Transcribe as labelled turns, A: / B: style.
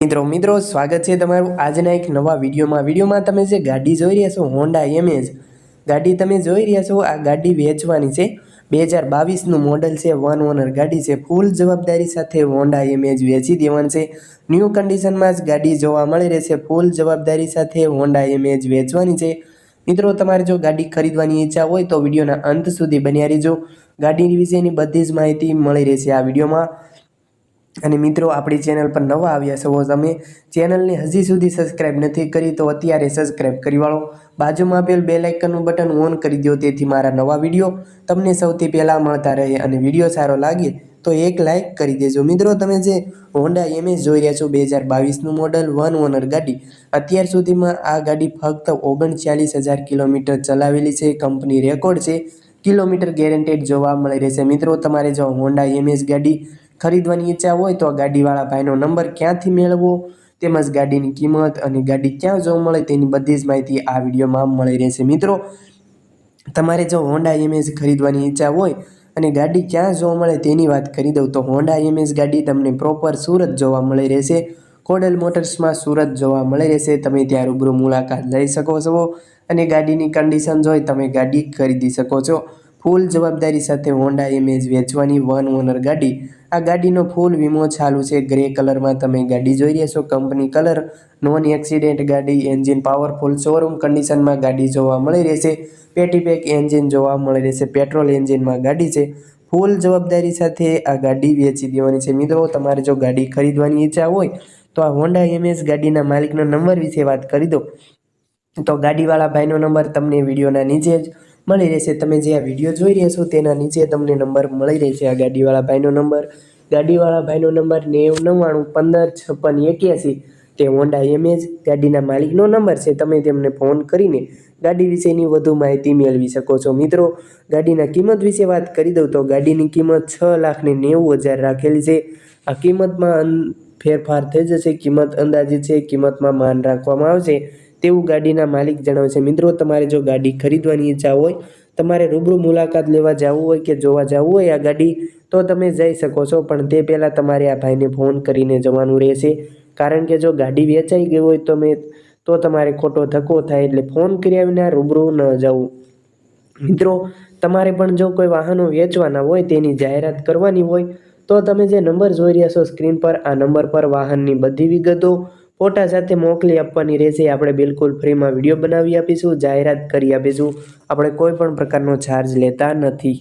A: મિત્રો મિત્રો, સ્વાગત છે તમારું આજના એક નવા વિડીયોમાં. વિડીયોમાં તમે જે ગાડી જોઈ રહ્યા છો હોન્ડા એમેજ ગાડી તમે જોઈ રહ્યા છો, આ ગાડી વેચવાની છે. બે હજાર બાવીસનું મોડલ છે વન ઓનર ગાડી છે. ફૂલ જવાબદારી સાથે હોન્ડા એમેજ વેચી દેવાની છે. ન્યૂ કન્ડિશનમાં જ ગાડી જોવા મળી રહેશે. ફૂલ જવાબદારી સાથે હોન્ડા એમેજ વેચવાની છે. મિત્રો, તમારે જો ગાડી ખરીદવાની ઈચ્છા હોય તો વિડીયોના અંત સુધી બન્યા રહેજો. ગાડી વિશેની બધી જ માહિતી મળી રહેશે આ વિડીયોમાં. અને મિત્રો, આપણી ચેનલ પર નવા આવ્યા છો તમે ચેનલને હજી સુધી સબસ્ક્રાઇબ નથી કરી તો અત્યારે સબસ્ક્રાઇબ કરી વાળો. બાજુમાં આપેલ બે લાઇકનનું બટન ઓન કરી દો, તેથી મારા નવા વીડિયો તમને સૌથી પહેલાં મળતા રહે અને વીડિયો સારો લાગે તો એક લાઇક કરી દેજો. મિત્રો, તમે જે હોન્ડા એમએસ જોઈ રહ્યા છો, બે હજાર બાવીસનું મોડલ, વન ઓનર ગાડી, અત્યાર સુધીમાં આ ગાડી ફક્ત ઓગણચાલીસ હજાર કિલોમીટર ચલાવેલી છે. કંપની રેકોર્ડ છે. કિલોમીટર ગેરંટેડ જોવા મળી રહેશે. મિત્રો, તમારે જો હોન્ડા એમએસ ગાડી ખરીદવાની ઈચ્છા હોય તો આ ગાડીવાળા ભાઈનો નંબર ક્યાંથી મેળવવો તેમજ ગાડીની કિંમત અને ગાડી ક્યાં જોવા મળે તેની બધી જ માહિતી આ વિડીયોમાં મળી રહેશે. મિત્રો, તમારે જો હોન્ડા એમએસ ખરીદવાની ઈચ્છા હોય અને ગાડી ક્યાં જોવા મળે તેની વાત કરી દઉં, તો હોન્ડા એમએસ ગાડી તમને પ્રોપર સુરત જોવા મળી રહેશે. કોડલ મોટર્સમાં સુરત જોવા મળી રહેશે. તમે ત્યાં રૂબરૂ મુલાકાત લઈ શકો છો અને ગાડીની કન્ડિશન જોઈ તમે ગાડી ખરીદી શકો છો. ફૂલ જવાબદારી સાથે હોન્ડા એમેજ વેચવાની વન ઓનર ગાડી. આ ગાડીનો ફૂલ વીમો ચાલુ છે. ગ્રે કલરમાં તમે ગાડી જોઈ રહ્યા છો કંપની કલર નોન એક્સિડેન્ટ ગાડી એન્જિન પાવરફુલ શોરૂમ કન્ડિશનમાં ગાડી જોવા મળી રહેશે. પેટી પેક એન્જિન જોવા મળી રહેશે. પેટ્રોલ એન્જિનમાં ગાડી છે. ફૂલ જવાબદારી સાથે આ ગાડી વેચી દેવાની છે. મિત્રો, તમારે જો ગાડી ખરીદવાની ઈચ્છા હોય, તો આ હોન્ડા એમએસ ગાડીના માલિકનો નંબર વિશે વાત કરી દો. તો ગાડીવાળા ભાઈનો નંબર તમને વિડીયોના નીચે જ મળી રહેશે. તમે જે આ વીડિયો જોઈ રહ્યા છો તેના નીચે તમને નંબર મળી રહેશે. આ ગાડીવાળા ભાઈનો નંબર, ગાડીવાળા ભાઈનો નંબર નેવું નવ્વાણું પંદર છપ્પન એક્યાસી. તે હોન્ડા એમએજ ગાડીના માલિકનો નંબર છે. તમે તેમને ફોન કરીને ગાડી વિશેની વધુ માહિતી મેળવી શકો છો. મિત્રો, ગાડીના કિંમત વિશે વાત કરી દઉં તો ગાડીની કિંમત છ લાખને નેવું હજાર રાખેલી છે. આ કિંમતમાં ફેરફાર થઈ જશે. કિંમત અંદાજિત છે. કિંમતમાં માન રાખવામાં આવશે. તેવું ગાડીના માલિક જણાવે છે. મિત્રો, તમારે જો ગાડી ખરીદવાની ઈચ્છા હોય, તમારે રૂબરૂ મુલાકાત લેવા જવું હોય કે જોવા જવું હોય આ ગાડી, તો તમે જઈ શકો છો. પણ તે પહેલાં તમારે આ ભાઈને ફોન કરીને જવાનું રહેશે. કારણ કે જો ગાડી વેચાઈ ગઈ હોય તો મેં, તો તમારે ખોટો ધક્કો થાય. એટલે ફોન કર્યા વિના રૂબરૂ ન જવું. મિત્રો, તમારે પણ જો કોઈ વાહનો વેચવાના હોય, તેની જાહેરાત કરવાની હોય, તો તમે જે નંબર જોઈ રહ્યા છો સ્ક્રીન પર, આ નંબર પર વાહનની બધી વિગતો ફોટા સાથે મોકલી આપવાની રહેશે. આપણે બિલકુલ ફ્રીમાં વીડિયો બનાવી આપીશું, જાહેરાત કરી આપીશું. આપણે કોઈ પણ પ્રકારનો ચાર્જ લેતા નથી.